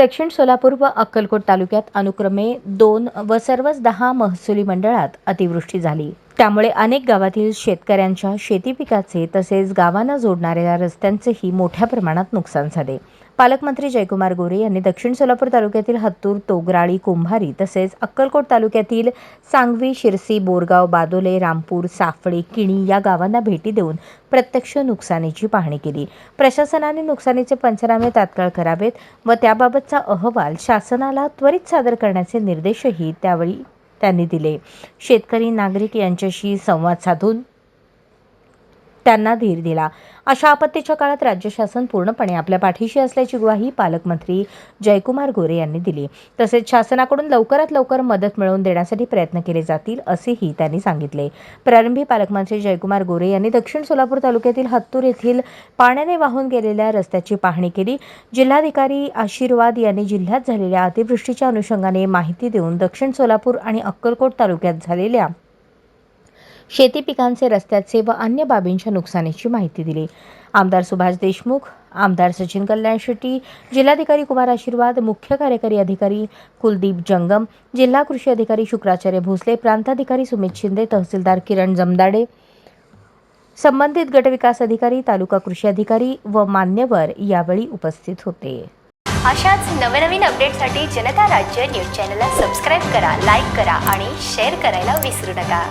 दक्षिण सोलापूर व अक्कलकोट तालुक्यात अनुक्रमे दोन व सर्वच दहा महसुली मंडळात अतिवृष्टी झाली. त्यामुळे अनेक गावातील शेतकऱ्यांच्या शेती पिकाचे तसेच गावांना जोडणाऱ्या रस्त्यांचेही मोठ्या प्रमाणात नुकसान झाले. पालकमंत्री जयकुमार गोरे यांनी दक्षिण सोलापूर तालुक्यातील हत्तूर तोगराळी कुंभारी तसेच अक्कलकोट तालुक्यातील सांगवी शिरसी बोरगाव बादोले रामपूर साफळे किणी या गावांना भेटी देऊन प्रत्यक्ष नुकसानीची पाहणी केली. प्रशासनाने नुकसानीचे पंचनामे तात्काळ करावेत व त्याबाबतचा अहवाल शासनाला त्वरित सादर करण्याचे निर्देशही त्यावेळी त्यांनी दिले. शेतकरी नागरिक यांच्याशी संवाद साधून त्यांना धीर दिला. अशा आपत्तीच्या काळात राज्य शासन पूर्णपणे आपल्या पाठीशी असल्याची ग्वाही पालकमंत्री जयकुमार गोरे यांनी दिली. तसेच शासनाकडून लवकरात लवकर मदत मिळवून देण्यासाठी प्रयत्न केले जातील असेही त्यांनी सांगितले. प्रारंभी पालकमंत्री जयकुमार गोरे यांनी दक्षिण सोलापूर तालुक्यातील हत्तूर येथील पाण्याने वाहून गेलेल्या रस्त्याची पाहणी केली. जिल्हाधिकारी आशीर्वाद यांनी जिल्ह्यात झालेल्या अतिवृष्टीच्या अनुषंगाने माहिती देऊन दक्षिण सोलापूर आणि अक्कलकोट तालुक्यात झालेल्या शेती पिकांचे रस्त्याचे व अन्य बाबींच्या नुकसानीची माहिती दिली. आमदार सुभाष देशमुख आमदार सचिन कल्याण शेट्टी जिल्हाधिकारी कुमार आशीर्वाद मुख्य कार्यकारी अधिकारी कुलदीप जंगम जिल्हा कृषी अधिकारी शुक्राचार्य भोसले प्रांताधिकारी सुमित शिंदे तहसीलदार किरण जमदाडे संबंधित गटविकास अधिकारी तालुका कृषी अधिकारी व मान्यवर यावेळी उपस्थित होते. अशाच नवनवीन अपडेटसाठी जनता राज्य न्यूज चॅनलला सबस्क्राईब करा लाईक करा आणि शेअर करायला विसरू नका.